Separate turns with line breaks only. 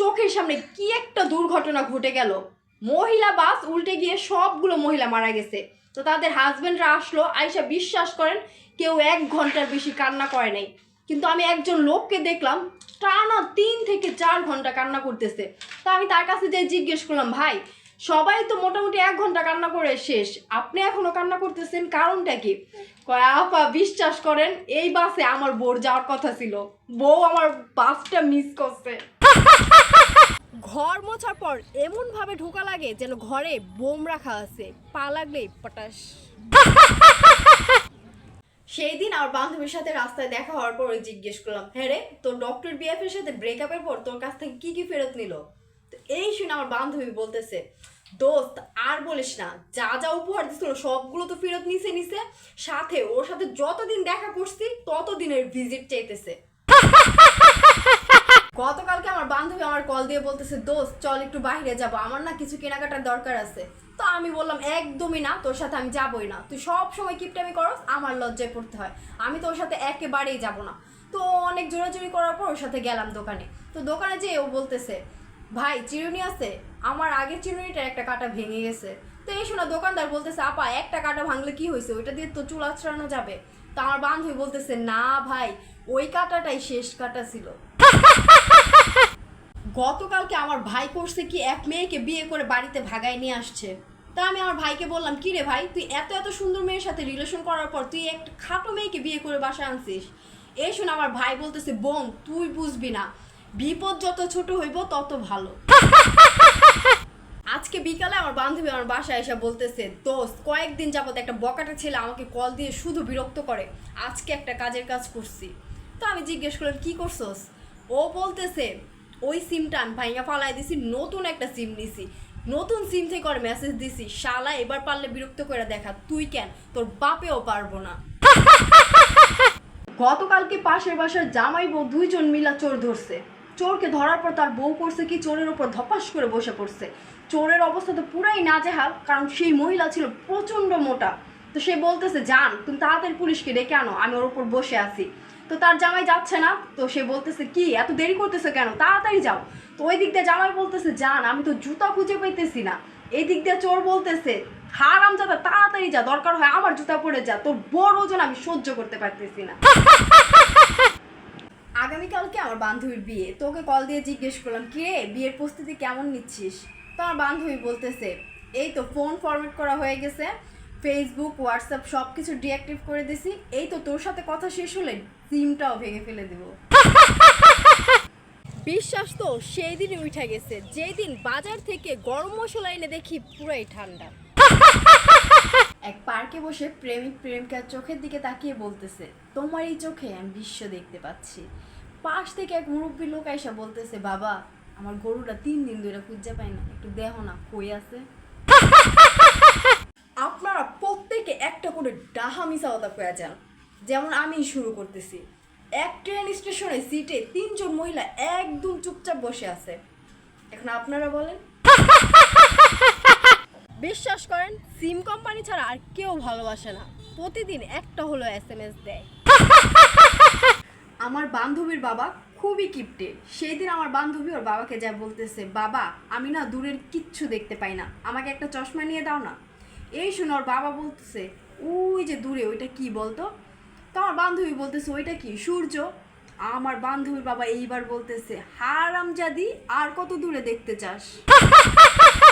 চোখের সামনে কি একটা দুর্ঘটনা ঘটে গেল। মহিলা বাস উল্টে গিয়ে সবগুলো মহিলা মারা গেছে। তো তাদের হাজবেন্ডরা আসলো আয়সা বিশ্বাস করেন, কেউ এক ঘণ্টার বেশি কান্না করে নাই। কিন্তু আমি একজন লোককে দেখলাম, টানা তিন থেকে চার ঘণ্টা কান্না করতেছে। তা আমি তার কাছে যে জিজ্ঞেস করলাম, ভাই, সবাই তো মোটামুটি এক ঘণ্টা কান্না করে শেষ। আপনি এখনও কান্না করতেছেন, কারণটা কি? কয়, আপা, বিশ্বাস করেন, এই বাসে আমার বোর যাওয়ার কথা ছিল। বউ আমার বাসটা মিস করছে। ঘর মোছার পর এমন ভাবে ঢোকা লাগে যেন ঘরে বোম রাখা আছে। পা লাগলেই পটাশ। সেই দিন আমার বান্ধবীর সাথে রাস্তায় দেখা হওয়ার পর জিজ্ঞেস করলাম হ্যাঁ রে, তোর ডক্টর বিএফ এর সাথে ব্রেকআপের পর তোর কাছ থেকে কি কি ফেরত নিল? তো এই শুনে আমার বান্ধবী বলতেছে, দোস্ত, আর বলিস না, যা যা উপহার দিছিল সবগুলো তো ফেরত নিছে নিছে, সাথে ওর সাথে যতদিন দেখা করছি ততদিনের ভিজিট চাইতেছে। গতকালকে আমার বান্ধবী আমার কল দিয়ে বলতেছে, দোস্ত, চল একটু বাইরে যাব। আমার না কিছু কেনাকাটার দরকার আছে। তো আমি বললাম, একদমই না, তোর সাথে আমি যাবই না। তুই সব সময় কিপটামি করস, আমার লজ্জায় পড়তে হয়। আমি তোর সাথে একেবারেই যাব না। তো অনেক জোরাজুরি করার পর ওর সাথে গেলাম দোকানে। তো দোকানে যেয়ে ও বলতেছে, ভাই, চিরুনি আছে? আমার আগের চিরুনিটার একটা কাটা ভেঙে গেছে। তো এই শোনা দোকানদার বলতেছে, আপা, একটা কাটা ভাঙলে কি হয়েছে? ওইটা দিয়ে তো চুল আঁচড়ানো যাবে। তো আমার বান্ধবী বলতেছে, না ভাই, ওই কাটাটাই শেষ কাটা ছিল। গতকালকে আমার ভাই করছে কি এক মেয়েকে বিয়ে করে বাড়িতে ভাগায় নিয়ে আসছে। তা আমি আমার ভাইকে বললাম, কি রে ভাই, তুই এত এত সুন্দর মেয়ের সাথে রিলেশন করার পর তুই একটা খাটো মেয়েকে বিয়ে করে বাসায় আনছিস? এই শুনে আমার ভাই বলতেছে, বোন, তুই বুঝবি না, বিপদ যত ছোট হইব তত ভালো। আজকে বিকালে আমার বান্ধবী আমার বাসায় এসে বলতেছে, দোস্ত, কয়েকদিন যাবত একটা বকাটা ছেলে আমাকে কল দিয়ে শুধু বিরক্ত করে, আজকে একটা কাজের কাজ করছি। তো আমি জিজ্ঞেস করলাম, কি করছস? ও বলতেছে ওই সিমটা আমি ভাইয়া ফালাই দিছি নতুন একটা সিম নিছি। নতুন সিম থেকে করে মেসেজ দিছি শালা এবার পারলে বিরক্ত করে দেখা তুই কেন? তোর বাপেও পারব না। গতকালকে পাশের বাসার জামাই বউ দুইজন মিলা চোর ধরছে। চোরকে ধরার পর তার বউ করছে কি চোরের উপর ধপাস করে বসে পড়ছে। চোরের অবস্থা তো পুরাই নাজেহাল কারণ সেই মহিলা ছিল প্রচণ্ড মোটা। তো সে বলতেছে যান তুমি তাড়াতাড়ি পুলিশকে ডেকে আনো, আমি ওর উপর বসে আছি। তো তার জামাই যাচ্ছে না, তো সে বলতেছে, কি, এত দেরি করতেছে কেন? তাড়াতাড়ি যাও। তো ওই দিক দিয়ে জামাই বলতেছে যান আমি তো জুতা খুঁজে পাইতেছি না। এই দিক দিয়ে চোর বলতেছে, হারাম যাতা তাড়াতাড়ি যা, দরকার হয় আমার জুতা পরে যা, তোর বড় ওজন আমি সহ্য করতে পারতেছি না। আগামীকালকে আমার বান্ধবীর বিয়ে? তোকে কল দিয়ে জিজ্ঞেস করলাম, কি? রে বিয়ের প্রস্তুতি কেমন নিচ্ছিস? তো আমার বান্ধবী বলতেছে, এই তো ফোন ফরম্যাট করা হয়ে গেছে ফেসবুক হোয়াটসঅ্যাপ সব কিছু ডিঅ্যাক্টিভ করে দিছি। এই তো তোর সাথে কথা শেষ হলে সিমটাও ভেঙে ফেলে দেব। বিশ্বাস তো সেই দিনই উঠে গেছে যেই দিন বাজার থেকে গরম মশলা এনে দেখি পুরাই ঠান্ডা। এক পার্কে বসে প্রেমিক প্রেমিকার চোখের দিকে তাকিয়ে বলতেছে তোমার এই চোখে আমি বিশ্ব দেখতে পাচ্ছি। পাশ থেকে এক মুরব্বী লোক এসে বলতেছে বাবা আমার গরুটা তিন দিন ধরে খুঁজে পাই না একটু দেহ না কই আছে? আপনারা প্রত্যেকে একটা করে ডাহা কথা কয়ে যান। যেমন আমি শুরু করতেছি। এক ট্রেন স্টেশনে সিটে তিনজন মহিলা একদম চুপচাপ বসে আছে। এখন আপনারা বলেন। বিশ্বাস করেন সিম কোম্পানি ছাড়া আর কেউ ভালোবাসে না। প্রতিদিন একটা হলো এস এম এস দেয়। আমার বান্ধবীর বাবা খুবই কিপটে। সেই দিন আমার বান্ধবী ওর বাবাকে যা বলতেছে বাবা আমি না দূরের কিচ্ছু দেখতে পাই না। আমাকে একটা চশমা নিয়ে দাও না। এই শুনে ওর বাবা বলতেছে, ওই যে দূরে, ওইটা কি বলতো? তো আমার বান্ধবী বলতেছে, ওইটা কি, সূর্য? আমার বান্ধবীর বাবা এইবার বলতেছে হারাম জাদি আর কত দূরে দেখতে চাস?